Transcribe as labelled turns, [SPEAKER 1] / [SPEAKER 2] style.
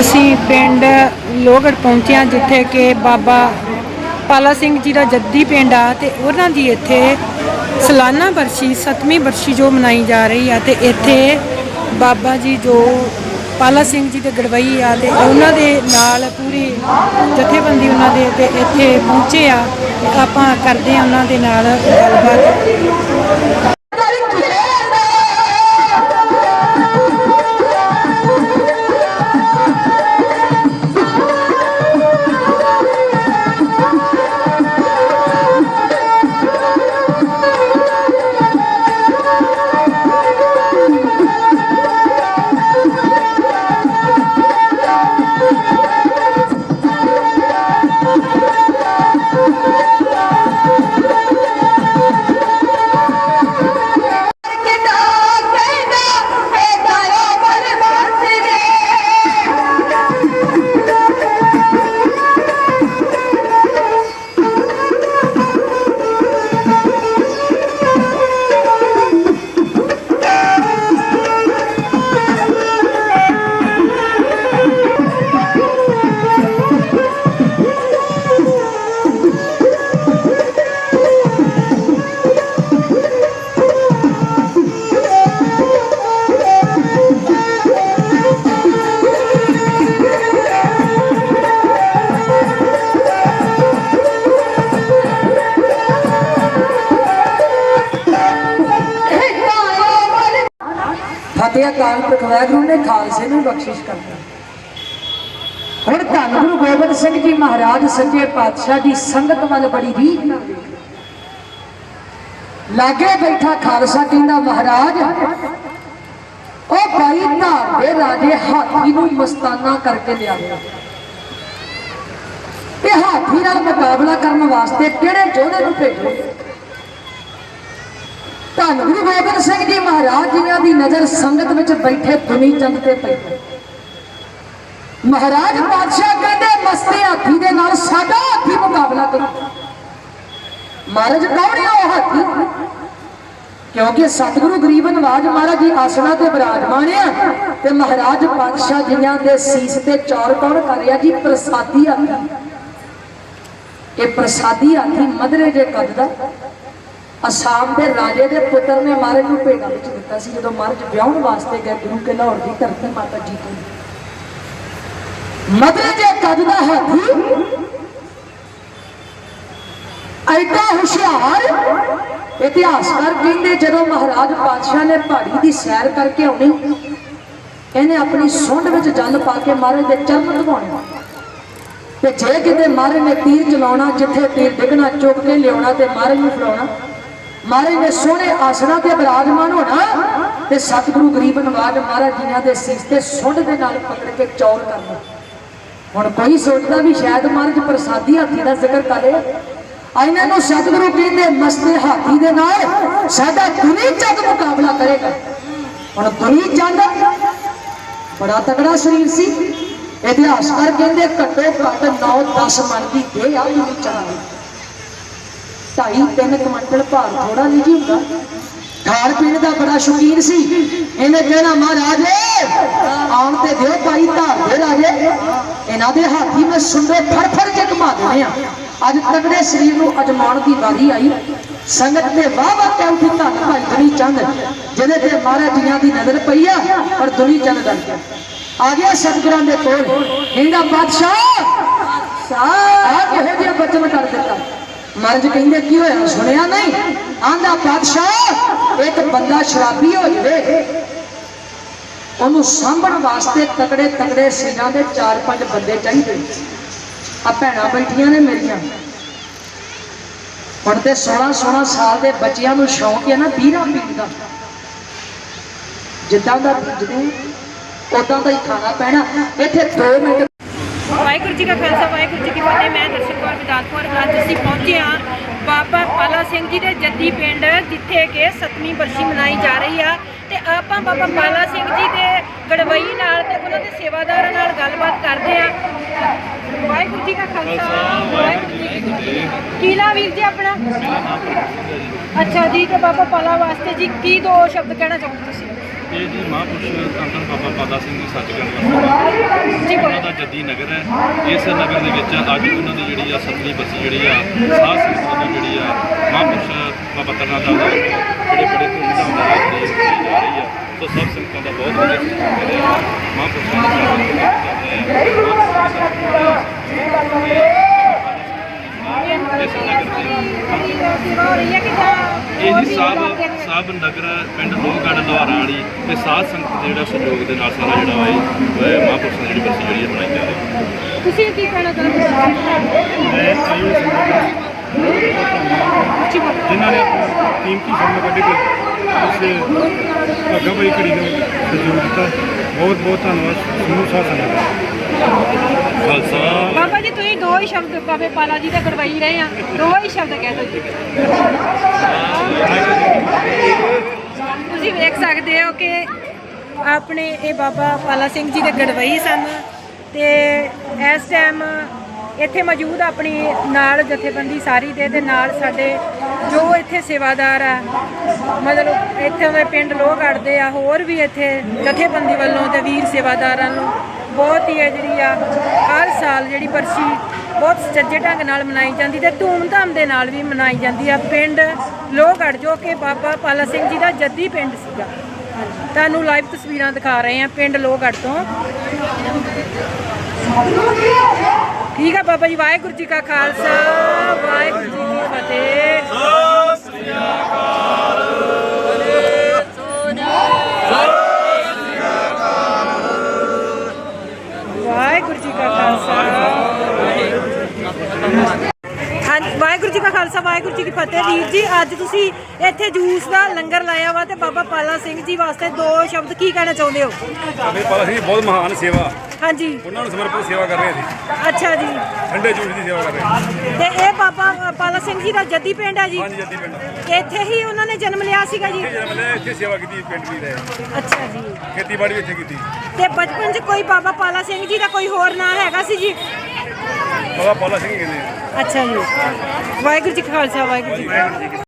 [SPEAKER 1] ਅਸੀਂ ਪਿੰਡ ਲੋਹਗੜ੍ਹ ਪਹੁੰਚੇ ਹਾਂ, ਜਿੱਥੇ ਕਿ ਬਾਬਾ ਪਾਲਾ ਸਿੰਘ ਜੀ ਦਾ ਜੱਦੀ ਪਿੰਡ ਆ ਤੇ ਉਹਨਾਂ ਦੀ ਇੱਥੇ ਸਾਲਾਨਾ ਬਰਸ਼ੀ 7ਵੀਂ ਬਰਸ਼ੀ ਜੋ ਮਨਾਈ ਜਾ ਰਹੀ ਆ ਤੇ ਇੱਥੇ ਬਾਬਾ ਜੀ ਜੋ ਪਾਲਾ ਸਿੰਘ ਜੀ ਦੇ ਗੜਵਈ ਆ ਤੇ ਉਹਨਾਂ ਦੇ ਨਾਲ ਪੂਰੀ ਜਥੇਬੰਦੀ ਉਹਨਾਂ ਦੇ ਤੇ ਇੱਥੇ ਪਹੁੰਚੇ ਆ। ਆਪਾਂ ਕਰਦੇ ਆ ਉਹਨਾਂ ਦੇ ਨਾਲ ਗੱਲਬਾਤ।
[SPEAKER 2] ਫਤਿਹ ਅਕਾਲ ਪੁਰਖ ਵਾਹਿਗੁਰੂ ਨੇ ਖਾਲਸੇ ਨੂੰ ਬਖਸ਼ਿਸ਼ ਕਰਦਾ ਹੁਣ ਧੰਨ ਗੁਰੂ ਗੋਬਿੰਦ ਸਿੰਘ ਜੀ ਮਹਾਰਾਜ ਸੱਚੇ ਪਾਤਸ਼ਾਹ ਦੀ ਸੰਗਤ ਵੱਲ ਬੜੀ ਰੀਝ ਨਾਲ ਲਾਗੇ ਬੈਠਾ ਖਾਲਸਾ ਕਹਿੰਦਾ, ਮਹਾਰਾਜ, ਉਹ ਭਾਈ ਧਾਰ ਦੇ ਰਾਜੇ ਹਾਥੀ ਨੂੰ ਮਸਤਾਨਾ ਕਰਕੇ ਲਿਆਵੇ ਤੇ ਹਾਥੀ ਨਾਲ ਮੁਕਾਬਲਾ ਕਰਨ ਵਾਸਤੇ ਕਿਹੜੇ ਯੋਧੇ ਨੂੰ ਭੇਜੋ? ਧੰਨ ਗੁਰੂ ਗੋਬਿੰਦ ਸਿੰਘ ਜੀ ਮਹਾਰਾਜ ਜੀਆਂ ਦੀ ਨਜ਼ਰ ਸੰਗਤ ਵਿੱਚ ਬੈਠੇ ਦੁਨੀ ਚੰਦ ਤੇ ਪਈ ਮਹਾਰਾਜ ਪਾਤਸ਼ਾਹ ਕਹਿੰਦੇ, ਮਸਤੇ ਹਾਥੀ ਦੇ ਨਾਲ ਸਾਡਾ ਹਾਥੀ ਮੁਕਾਬਲਾ ਕਰੋ। ਮਹਾਰਾਜ, ਕੌਣ ਹੈ ਉਹ ਹਾਥੀ? ਕਿਉਂਕਿ ਸਤਿਗੁਰੂ ਗਰੀਬ ਨਵਾਜ ਮਹਾਰਾਜ ਜੀ ਆਸਣਾ ਤੇ ਬਿਰਾਜਮਾਨ ਆ ਤੇ ਮਹਾਰਾਜ ਪਾਤਸ਼ਾਹ ਜੀਆਂ ਦੇ ਸੀਸ ਤੇ ਚੌਰ ਕੌਣ ਕਰ ਰਿਹਾ ਜੀ? ਪ੍ਰਸਾਦੀ ਹਾਥੀ। ਇਹ ਪ੍ਰਸਾਦੀ ਹਾਥੀ ਮਧਰੇ ਜੇ ਕੱਦ ਦਾ ਅਸਾਮ ਦੇ ਰਾਜੇ ਦੇ ਪੁੱਤਰ ਨੇ ਮਹਾਰਾਜ ਨੂੰ ਭੇਟਾ ਵਿੱਚ ਦਿੱਤਾ ਸੀ, ਜਦੋਂ ਮਹਾਰਾਜ ਵਿਆਹਣ ਵਾਸਤੇ ਗਏ, ਗੁਰੂ ਕੇ ਲਾਹੌਰ ਦੀ ਧਰਤੀ ਮਾਤਾ ਜੀ ਤੋਂ ਮਦਰੇ ਜੇ ਕੱਦ ਦਾ ਹਾਥੀ, ਐਡਾ ਹੁਸ਼ਿਆਰ ਇਤਿਹਾਸਕਾਰ ਕਹਿੰਦੇ ਜਦੋਂ ਮਹਾਰਾਜ ਪਾਤਸ਼ਾਹ ਨੇ ਪਹਾੜੀ ਦੀ ਸੈਰ ਕਰਕੇ ਆਉਣੀ। ਇਹਨੇ ਆਪਣੀ ਸੁੰਡ ਵਿੱਚ ਜਲ ਪਾ ਕੇ ਮਹਾਰਾਜ ਦੇ ਚਰਨ ਧਵਾਉਣੇ ਤੇ ਜੇ ਕਿਤੇ ਮਹਾਰਾਜ ਨੇ ਤੀਰ ਚਲਾਉਣਾ, ਜਿੱਥੇ ਤੀਰ ਡਿੱਗਣਾ, ਚੁੱਕ ਕੇ ਲਿਆਉਣਾ ਤੇ ਮਹਾਰਾਜ ਨੂੰ ਫੜਾਉਣਾ ਮਹਾਰਾਜ ਨੇ ਸੋਹਣੇ ਆਸਣਾ ਤੇ ਬਿਰਾਜਮਾਨ ਹੋਣਾ ਤੇ ਸਤਿਗੁਰੂ ਗਰੀਬ ਨਵਾਜ ਮਹਾਰਾਜ ਜੀਆਂ ਦੇ ਸੀਸ ਤੇ ਸੁੰਡ ਦੇ ਨਾਲ ਪਕੜ ਕੇ ਚੌਰ ਕਰਨਾ। ਹੁਣ ਕੋਈ ਸੋਚਦਾ ਵੀ ਸ਼ਾਇਦ ਮਹਾਰਾਜ ਪ੍ਰਸਾਦੀ ਹਾਥੀ ਦਾ ਜ਼ਿਕਰ ਕਰੇ ਇਹਨਾਂ ਨੂੰ ਸਤਿਗੁਰੂ ਕਹਿੰਦੇ, ਮਸਤੇ ਹਾਥੀ ਦੇ ਨਾਲ ਸਾਡਾ ਦੁਨੀ ਚੰਦ ਮੁਕਾਬਲਾ ਕਰੇਗਾ। ਹੁਣ ਦੁਨੀ ਚੰਦ ਬੜਾ ਤਗੜਾ ਸਰੀਰ ਸੀ। ਇਤਿਹਾਸਕਾਰ ਕਹਿੰਦੇ, ਘੱਟੋ ਘੱਟ 9-10 ਮਣ ਦੀ ਦੇਹ ਆ ਦੁਨੀ ਚੰਦ ਦੀ ਢਾਈ, ਤਿੰਨ ਕੁਇੰਟਲ ਭਾਰ ਥੋੜਾ ਨਹੀਂ ਜੀ ਹੁੰਦਾ। ਖਾਣ ਪੀਣ ਦਾ ਬੜਾ ਸ਼ੌਕੀਨ ਸੀ। ਇਹਨੇ ਕਹਿਣਾ, ਮਹਾਰਾਜ, ਆਉਣ ਤੇ ਦਿਓ ਭਾਈ ਧਾਰ ਦੇ ਰਾਜੇ ਇਹਨਾਂ ਦੇ ਹਾਥੀ ਮੈਂ ਸੁੰਦੇ ਫੜ ਫੜ ਕੇ ਘੁਮਾ ਦੇਣੇ ਆ। ਅੱਜ ਤਗੜੇ ਸਰੀਰ ਨੂੰ ਅਜਮਾਉਣ ਦੀ ਵਾਰੀ ਆਈ। ਸੰਗਤ ਤੇ ਵਾਹ ਵਾਹ ਕਹਿ ਉੱਠੀ ਧੰਨ ਭਾਈ ਦੁਨੀ ਚੰਦ ਜਿਹਦੇ ਤੇ ਮਹਾਰਾਜ ਜੀਆਂ ਦੀ ਨਜ਼ਰ ਪਈ ਆ, ਪਰ ਦੁਨੀ ਚੰਦ ਡਰ ਆ ਗਿਆ ਸਤਿਗੁਰਾਂ ਦੇ ਕੋਲ। ਕਹਿੰਦਾ ਬਾਦਸ਼ਾਹ! ਆ ਕਿਹੋ ਜਿਹਾ ਬਚਨ ਕਰ ਦਿੱਤਾ? ਮਰਜ ਕਹਿੰਦੇ, ਕੀ ਹੋਇਆ? ਸੁਣਿਆ ਨਹੀਂ? ਆਂਦਾ ਬਾਦਸ਼ਾਹ ਇੱਕ ਬੰਦਾ ਸ਼ਰਾਬੀ ਹੋ ਜਵੇ। ਉਹਨੂੰ ਸਾਂਭਣ ਵਾਸਤੇ ਤਕੜੇ ਤਕੜੇ ਸਿੰਘਾਂ ਦੇ ਚਾਰ ਪੰਜ ਬੰਦੇ ਚਾਹੀਦੇ ਆ ਭੈਣਾਂ ਬੈਠੀਆਂ ਨੇ ਮੇਰੀਆਂ। ਹੁਣ ਤੇ 16 16 ਸਾਲ ਦੇ ਬੱਚਿਆਂ ਨੂੰ ਸ਼ੌਂਕ ਹੈ ਨਾ ਬੀਰਾ ਪੀਣ ਦਾ। ਜਿੱਦਾਂ ਦਾ, ਜਦੋਂ, ਉਦਾਂ ਦਾ ਹੀ ਖਾਣਾ ਪੈਣਾ। ਇੱਥੇ 2 ਮਿੰਟ
[SPEAKER 1] ਵਾਹਿਗੁਰੂ ਜੀ ਕਾ ਖਾਲਸਾ ਵਾਹਿਗੁਰੂ ਜੀ ਕੀ ਫਤਿਹ। ਮੈਂ ਦਰਸ਼ਨ ਕੌਰ ਵਿਦਾਤਪੁਰ ਅੱਜ ਅਸੀਂ ਪਹੁੰਚੇ ਹਾਂ ਬਾਬਾ ਪਾਲਾ ਸਿੰਘ ਜੀ ਦੇ ਜੱਦੀ ਪਿੰਡ ਜਿੱਥੇ ਕਿ ਸਤਵੀਂ ਬਰਸ਼ੀ ਮਨਾਈ ਜਾ ਰਹੀ ਆ। ਤੇ ਆਪਾਂ ਬਾਬਾ ਪਾਲਾ ਸਿੰਘ ਜੀ ਦੇ ਗੜਵਈ ਨਾਲ ਤੇ ਉਹਨਾਂ ਦੇ ਸੇਵਾਦਾਰਾਂ ਨਾਲ ਗੱਲਬਾਤ ਕਰਦੇ ਆ ਵਾਹਿਗੁਰੂ ਜੀ ਕਾ ਖਾਲਸਾ ਵਾਹਿਗੁਰੂ ਜੀ ਕੀ ਫਤਿਹ। ਵੀਰ ਜੀ ਆਪਣਾ? ਅੱਛਾ ਜੀ ਤੇ ਬਾਬਾ ਪਾਲਾ ਵਾਸਤੇ ਜੀ ਕੀ ਦੋ ਸ਼ਬਦ ਕਹਿਣਾ ਚਾਹੋਗੇ ਤੁਸੀਂ?
[SPEAKER 3] ਇਹ ਜੀ ਮਹਾਂਪੁਰਸ਼ ਧੰਨ ਬਾਬਾ ਪਾਦਾ ਸਿੰਘ ਜੀ ਸੱਚਖੰਡ ਵਾਸਤੇ ਉਹਨਾਂ ਦਾ ਜੱਦੀ ਨਗਰ ਹੈ। ਇਸ ਨਗਰ ਦੇ ਵਿੱਚ ਅੱਜ ਉਹਨਾਂ ਦੀ ਜਿਹੜੀ ਆ ਸਤਵੀਂ ਬਰਸੀ ਜਿਹੜੀ ਆ, ਸਾਧ ਸੰਗਤ ਦੀ ਜਿਹੜੀ ਆ ਮਹਾਂਪੁਰਸ਼ ਬਾਬਾ ਤਰਨਾ ਦਾ ਜਿਹੜੇ ਬੜੇ ਧੂਮਧਾਮ ਨਾਲ ਜਿਹੜੀ ਜਾ ਰਹੀ ਆ। ਸੋ ਸਭ ਸੰਗਤਾਂ ਦਾ ਬਹੁਤ ਬਹੁਤ ਸਤਿਕਾਰ ਮਹਾਂਪੁਰਸ਼ਾਂ ਦਾ ਇਸ ਨਗਰ ਦੇ
[SPEAKER 1] ਹੋ ਰਹੀ ਹੈ ਕਿ
[SPEAKER 3] ਇਹ ਜੀ
[SPEAKER 1] ਵੀ
[SPEAKER 3] ਸਾਬ ਨਗਰ ਪਿੰਡ ਲੋਹਗੜ੍ਹ ਲੁਹਾਰਾਂ ਵਾਲੀ ਤੇ ਸਾਧ ਸੰਗਤ ਦੇ ਜਿਹੜਾ ਸਹਿਯੋਗ ਦੇ ਨਾਲ ਸਾਰਾ ਜਿਹੜਾ ਹੈ ਮਹਾਂਪੁਰਸ਼ਾਂ ਦੀ ਜਿਹੜੀ ਬਰਸੀ ਜਿਹੜੀ ਹੈ ਮਨਾਈ ਜਾ ਰਹੀ ਹੈ।
[SPEAKER 1] ਤੁਸੀਂ ਕੀ ਕਹਿਣਾ ਚਾਹੁੰਦੇ ਹੋ
[SPEAKER 4] ਮੈਂ ਆਯੂ
[SPEAKER 1] ਬੋਲੋ।
[SPEAKER 4] ਜਿਨ੍ਹਾਂ ਨੇ ਆਪਣਾ ਕੀਮਤੀ ਸਮਾਂ ਕੱਢ ਕੇ ਇਸ ਭਾਗਾ ਭਾਈ ਘੜੀ ਨੂੰ ਸਹਿਯੋਗ ਦਿੱਤਾ ਬਹੁਤ ਬਹੁਤ ਧੰਨਵਾਦ ਸਮੂਹ ਸਾਧ ਸੰਗਤ ਦਾ।
[SPEAKER 1] ਬਾਬਾ ਜੀ, ਤੁਸੀਂ ਦੋ ਹੀ ਸ਼ਬਦ ਬਾਬੇ ਪਾਲਾ ਜੀ ਦੇ ਗੜਵਾਈ ਰਹੇ ਆ। ਦੋ ਹੀ ਸ਼ਬਦ ਕਹਿ ਦਿਓ ਜੀ। ਤੁਸੀਂ ਵੇਖ ਸਕਦੇ ਹੋ ਕਿ ਆਪਣੇ ਇਹ ਬਾਬਾ ਪਾਲਾ ਸਿੰਘ ਜੀ ਦੇ ਗੜਵਾਈ ਸਨ ਤੇ ਇਸ ਟਾਈਮ ਇੱਥੇ ਮੌਜੂਦ ਆਪਣੀ ਨਾਲ ਜਥੇਬੰਦੀ ਸਾਰੀ ਦੇ ਤੇ ਨਾਲ ਸਾਡੇ ਜੋ ਇੱਥੇ ਸੇਵਾਦਾਰ ਆ, ਮਤਲਬ ਇੱਥੇ ਦੇ ਪਿੰਡ ਲੋਕ ਅੜਦੇ ਆ, ਹੋਰ ਵੀ ਇੱਥੇ ਜਥੇਬੰਦੀ ਵੱਲੋਂ ਤੇ ਵੀਰ ਸੇਵਾਦਾਰਾਂ ਨੂੰ ਬਹੁਤ ਹੀ ਹੈ ਜਿਹੜੀ ਆ, ਹਰ ਸਾਲ ਜਿਹੜੀ ਬਰਸੀ ਬਹੁਤ ਸੱਜੇ ਢੰਗ ਨਾਲ ਮਨਾਈ ਜਾਂਦੀ ਤੇ ਧੂਮਧਾਮ ਦੇ ਨਾਲ ਵੀ ਮਨਾਈ ਜਾਂਦੀ ਆ। ਪਿੰਡ ਲੋਹਗੜ੍ਹ ਜੋ ਕਿ ਬਾਬਾ ਪਾਲਾ ਸਿੰਘ ਜੀ ਦਾ ਜੱਦੀ ਪਿੰਡ ਸੀਗਾ। ਤੁਹਾਨੂੰ ਲਾਈਵ ਤਸਵੀਰਾਂ ਦਿਖਾ ਰਹੇ ਆ ਪਿੰਡ ਲੋਹਗੜ੍ਹ ਤੋਂ। ਠੀਕ ਆ ਬਾਬਾ ਜੀ, ਵਾਹਿਗੁਰੂ ਜੀ ਕਾ ਖਾਲਸਾ, ਵਾਹਿਗੁਰੂ ਜੀ ਕੀ ਫਤਿਹ। ਵਾਹਿਗੁਰੂ ਜੀ ਕਾ ਖਾਲਸਾ ਹਾਂਜੀ ਵਾਹਿਗੁਰੂ ਜੀ ਕਾ ਖਾਲਸਾ ਵਾਹਿਗੁਰੂ ਜੀ ਕੀ ਫਤਿਹ ਵੀਰ ਜੀ। ਅੱਜ ਤੁਸੀਂ ਇੱਥੇ ਜੂਸ ਦਾ ਲੰਗਰ ਲਾਇਆ ਵਾ ਤੇ ਬਾਬਾ ਪਾਲਾ ਸਿੰਘ ਜੀ ਵਾਸਤੇ ਦੋ ਸ਼ਬਦ ਕੀ ਕਹਿਣਾ ਚਾਹੁੰਦੇ ਹੋ?
[SPEAKER 4] ਸਾਡੇ ਪਾਲਾ ਸਿੰਘ ਬਹੁਤ ਮਹਾਨ ਸੇਵਾ।
[SPEAKER 1] ਹਾਂਜੀ।
[SPEAKER 4] ਉਹਨਾਂ ਨੂੰ ਸਮਰਪਿਤ ਸੇਵਾ ਕਰ ਰਹੇ ਸੀ।
[SPEAKER 1] ਅੱਛਾ ਜੀ।
[SPEAKER 4] ਠੰਡੇ ਜੂਸ ਦੀ ਸੇਵਾ ਕਰ ਰਹੇ
[SPEAKER 1] ਤੇ ਇਹ ਬਾਬਾ ਪਾਲਾ ਸਿੰਘ ਜੀ ਦਾ ਜੱਦੀ ਪਿੰਡ ਹੈ ਜੀ।
[SPEAKER 4] ਹਾਂਜੀ ਜੱਦੀ ਪਿੰਡ।
[SPEAKER 1] ਇੱਥੇ ਹੀ ਉਹਨਾਂ ਨੇ ਜਨਮ ਲਿਆ ਸੀਗਾ ਜੀ?
[SPEAKER 4] ਜਨਮ ਲਿਆ ਇੱਥੇ ਸੇਵਾ ਕੀਤੀ ਪਿੰਡ ਵੀ ਰਹੇ।
[SPEAKER 1] ਅੱਛਾ ਜੀ।
[SPEAKER 4] ਖੇਤੀਬਾੜੀ ਵੀ ਇੱਥੇ ਕੀਤੀ।
[SPEAKER 1] ਤੇ ਬਚਪਨ 'ਚ ਕੋਈ ਬਾਬਾ ਪਾਲਾ ਸਿੰਘ ਜੀ ਦਾ ਕੋਈ ਹੋਰ ਨਾਂ ਹੈਗਾ ਸੀ ਜੀ?
[SPEAKER 4] ਬਾਬਾ ਪਾਲਾ ਸਿੰਘ ਹੀ ਕਹਿੰਦੇ ਆ।
[SPEAKER 1] ਅੱਛਾ ਜੀ ਵਾਹਿਗੁਰੂ ਜੀ ਕਾ ਖਾਲਸਾ ਵਾਹਿਗੁਰੂ ਜੀ ਕੀ ਫਤਿਹ।